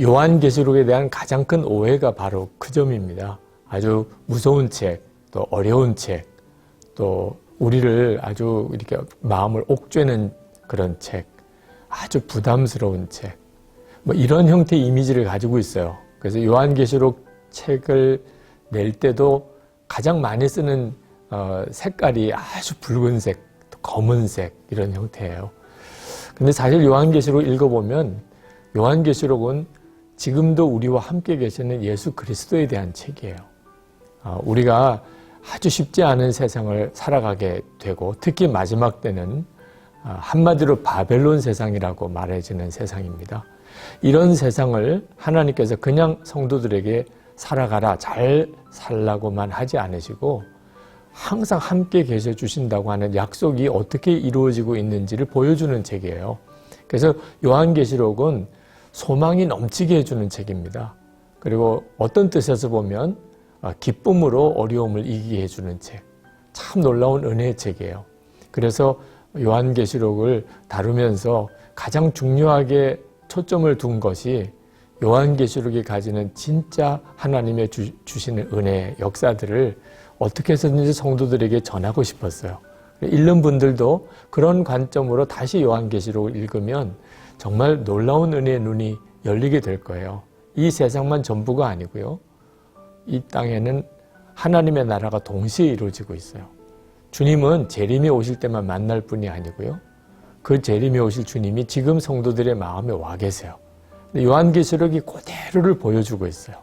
요한계시록에 대한 가장 큰 오해가 바로 그 점입니다. 아주 무서운 책, 또 어려운 책, 또 우리를 아주 이렇게 마음을 옥죄는 그런 책, 아주 부담스러운 책, 뭐 이런 형태의 이미지를 가지고 있어요. 그래서 요한계시록 책을 낼 때도 가장 많이 쓰는 어, 색깔이 아주 붉은색, 또 검은색 이런 형태예요. 근데 사실 요한계시록 읽어보면 요한계시록은 지금도 우리와 함께 계시는 예수 그리스도에 대한 책이에요. 어, 우리가 아주 쉽지 않은 세상을 살아가게 되고 특히 마지막 때는 어, 한마디로 바벨론 세상이라고 말해지는 세상입니다. 이런 세상을 하나님께서 그냥 성도들에게 살아가라, 잘 살라고만 하지 않으시고 항상 함께 계셔 주신다고 하는 약속이 어떻게 이루어지고 있는지를 보여주는 책이에요. 그래서 요한계시록은 소망이 넘치게 해주는 책입니다. 그리고 어떤 뜻에서 보면 아, 기쁨으로 어려움을 이기게 해주는 책. 참 놀라운 은혜의 책이에요. 그래서 요한계시록을 다루면서 가장 중요하게 초점을 둔 것이 요한계시록이 가지는 진짜 하나님의 주, 주시는 은혜 역사들을 어떻게 해서든지 성도들에게 전하고 싶었어요. 읽는 분들도 그런 관점으로 다시 요한계시록을 읽으면 정말 놀라운 은혜의 눈이 열리게 될 거예요. 이 세상만 전부가 아니고요. 이 땅에는 하나님의 나라가 동시에 이루어지고 있어요. 주님은 재림이 오실 때만 만날 뿐이 아니고요. 그 재림이 오실 주님이 지금 성도들의 마음에 와 계세요. 요한계시록이 그대로를 보여주고 있어요.